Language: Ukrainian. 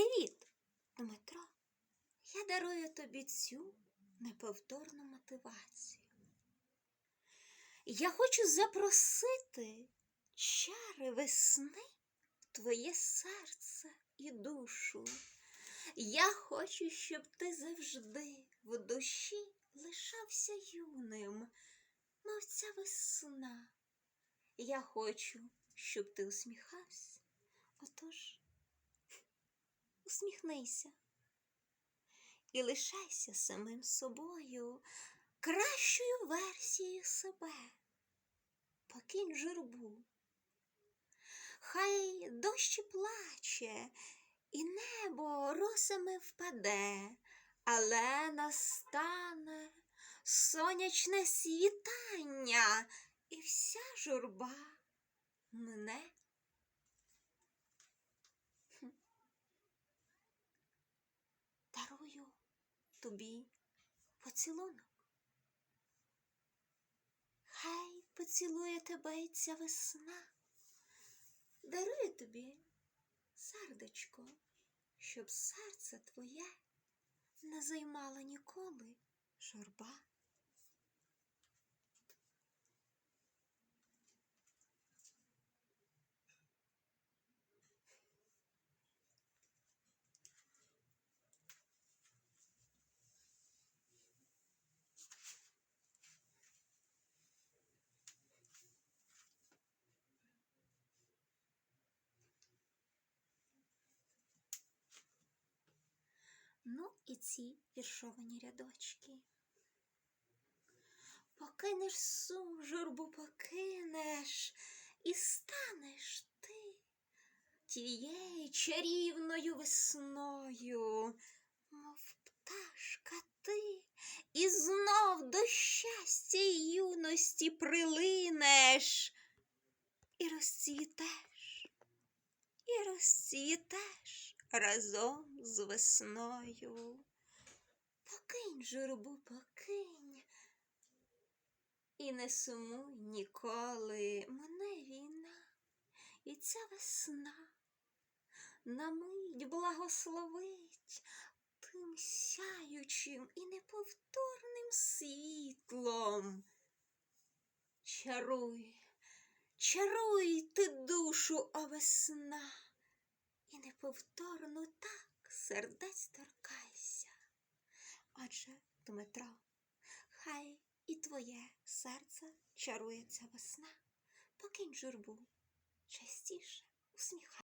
Привіт, Дмитро. Я дарую тобі цю неповторну мотивацію. Я хочу запросити чари весни в твоє серце і душу. Я хочу, щоб ти завжди в душі лишався юним, мов ця весна. Я хочу, щоб ти усміхався. Отож, усміхнися і лишайся самим собою, кращою версією себе. Покинь журбу. Хай дощ плаче, і небо росами впаде, але настане сонячне світання, і вся журба мине. Хм. Дарую тобі поцілунок. Хай поцілує тебе і ця весна. дарує тобі сердечко, щоб серце твоє не займала ніколи журба. Ну і ці віршовані рядочки. Покинеш сум, журбу покинеш, і станеш ти тією чарівною весною, мов пташка ти, і знов до щастя й юності прилинеш, і розцвітеш, і розцвітеш разом з весною. Покинь журбу, покинь. І не сумуй ніколи мене війна, і ця весна на мить благословить тим сяючим і неповторним світлом. Чаруй, чаруй ти душу, о весна, і неповторно так сердець торкайся. Отже, Дмитро, хай і твоє серце чарується весна, покинь журбу, частіше усміхайся.